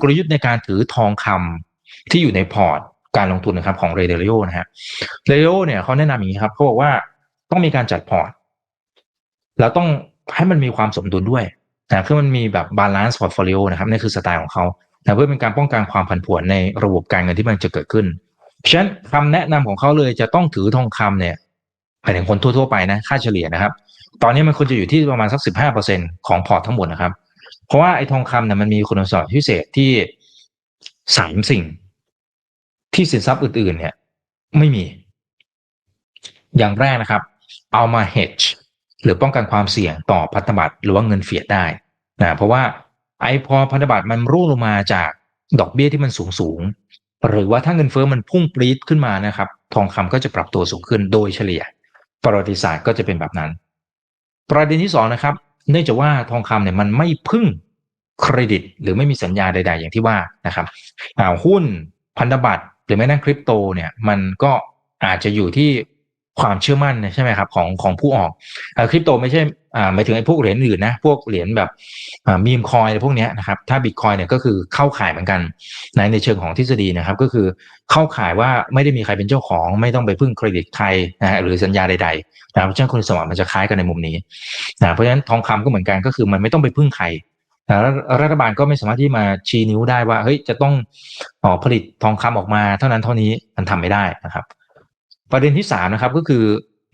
กลยุทธ์ในการถือทองคำที่อยู่ในพอร์ตการลงทุนนะครับของเรเด r โ o นะฮะเรเด o เนี่ยเขาแนะนำอย่างนี้ครับเขาบอกว่าต้องมีการจัดพอร์ตแล้วต้องให้มันมีความสมดุลด้วยนะคือมันมีแบบบาลานซ์พอร์ตโฟลิโอนะครับนี่คือสไตล์ของเขานะเพื่อเป็นการป้องกันความผันผวนในระบบการเงินที่มันจะเกิดขึ้นเพราะฉะนั้นคำแนะนำของเขาเลยจะต้องถือทองคำเนี่ยหมายถึงคนทั่วๆไปนะค่าเฉลี่ยนะครับ ตอนนี้มันควรจะอยู่ที่ประมาณสักสิบห้าเปอร์เซ็นของพอร์ตทั้งหมดนะครับ เพราะว่าไอ้ทองคำเนี่ยมันมีคุณสมบัติพิเศษที่สามสิ่ง ที่สินทรัพย์อื่น ๆ เนี่ย ไม่มี อย่างแรกนะครับ เอามา hedge หรือป้องกันความเสี่ยงต่อพันธบัตรหรือว่าเงินเฟียดได้นะเพราะว่าไอ้พอพันธบัตรมันร่วงลงมาจากดอกเบี้ยที่มันสูงสูงๆหรือว่าถ้าเงินเฟ้อมันพุ่งปรี๊ดขึ้นมานะครับ ทองคำก็จะปรับตัวสูงขึ้นโดยเฉลี่ย ประวัติศาสตร์ก็จะเป็นแบบนั้น ประเด็นที่สองนะครับ เนื่องจากว่าทองคำเนี่ยมันไม่พึ่งเครดิต หรือไม่มีสัญญาใด ๆ อย่างที่ว่านะครับหุ้นพันธบัตรหรือแม้แต่คริปโตเนี่ยมันก็อาจจะอยู่ที่ความเชื่อมั่นใช่ไหมครับของของผู้ออกคริปโตไม่ใช่ อ่าหมายถึงไอ้พวกเหรียญอื่นนะพวกเหรียญแบบอ่ามีมคอยอะไรพวกเนี้ยนะครับถ้าบิตคอยเนี่ยก็คือเข้าข่ายเหมือนกันในในเชิงของทฤษฎีนะครับ ก็คือเข้าข่ายว่าไม่ได้มีใครเป็นเจ้าของ ไม่ต้องไปพึ่งเครดิตใครนะฮะหรือสัญญาใดๆนะครับเพราะฉะนั้นคุณสมบัติมันจะคล้ายกันในมุมนี้นะเพราะฉะนั้นทองคำก็เหมือนกันก็คือมันไม่ต้องไปพึ่งใครนะแล้วรัฐบาลก็ไม่สามารถที่มาชี้นิ้วได้ว่าเฮ้ยจะต้องออผลิตทองคำออกมา เท่านั้นเท่านี้มันทำไม่ได้นะครับ ประเด็นที่สามนะครับก็คือ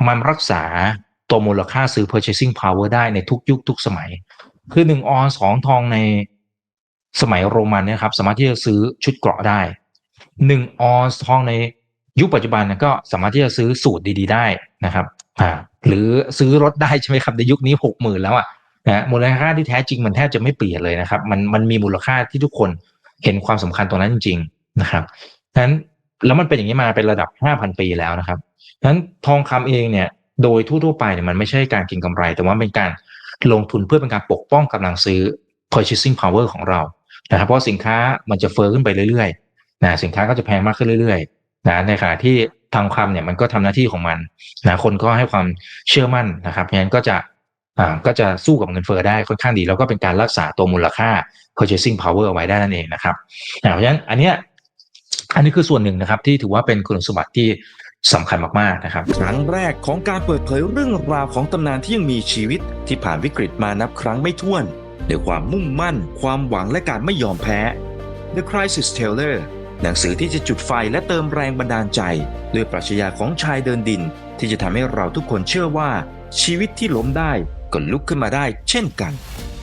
มันรักษา ตัวมูลค่าซื้อ purchasing power ได้ในทุกยุคทุกสมัย คือหนึ่งออนสองทองในสมัยโรมันนี่ยครับ สามารถที่จะซื้อชุดเกราะได้หนึ่งออนทองในยุคปัจจุบันก็สามารถที่จะซื้อสูตรดี ๆ ได้นะครับอ่าหรือซื้อรถได้ใช่ไหมครับในยุคนี้หกหมื่นแล้วอะนะมูลค่าที่แท้จริงมันแทบจะไม่เปลี่ยนเลยนะครับ มันมันมีมูลค่าที่ทุกคนเห็นความสำคัญตรงนั้นจริง ๆ นะครับนั้นแล้วมันเป็นอย่างนี้มาเป็นระดับห้าพันปีแล้วนะครับนั้นทองคำเองเนี่ย โดยทั่วๆไปเนี่ยมันไม่ใช่การเก็งกำไร แต่ว่าเป็นการลงทุนเพื่อเป็นการปกป้องกำลังซื้อ purchasing power ของเรานะครับเพราะสินค้ามันจะเฟอ้อขึ้นไปเรื่อยๆนะสินค้าก็จะแพงมากขึ้นเรื่อยๆนะในขณะที่ทางคำเนี่ยมันก็ทำหน้าที่ของมันนะคนก็ให้ความเชื่อมั่นนะครับเพราะฉะนั้นก็จะอ่าก็จะสู้กับเงินเฟอ้อได้ค่อนข้างดี แล้วก็เป็นการรักษาตัวมูลค่า purchasing power เอาไว้ได้นั่นเองนะครับเพราะฉะนั้นอันเนี้ยอันนี้คือส่วนหนึ่งนะครับที่ถือว่าเป็นคุณสมบัติที่ สำคัญมากๆนะครับครั้งแรกของการเปิดเผยเรื่องราวของตำนานที่ยังมีชีวิตที่ผ่านวิกฤตมานับครั้งไม่ถ้วนด้วยความมุ่งมั่น ความหวังและการไม่ยอมแพ้ The Crisis Teller หนังสือที่จะจุดไฟและเติมแรงบันดาลใจ ด้วยปรัชญาของชายเดินดิน ที่จะทำให้เราทุกคนเชื่อว่าชีวิตที่ล้มได้ก็ลุกขึ้นมาได้เช่นกัน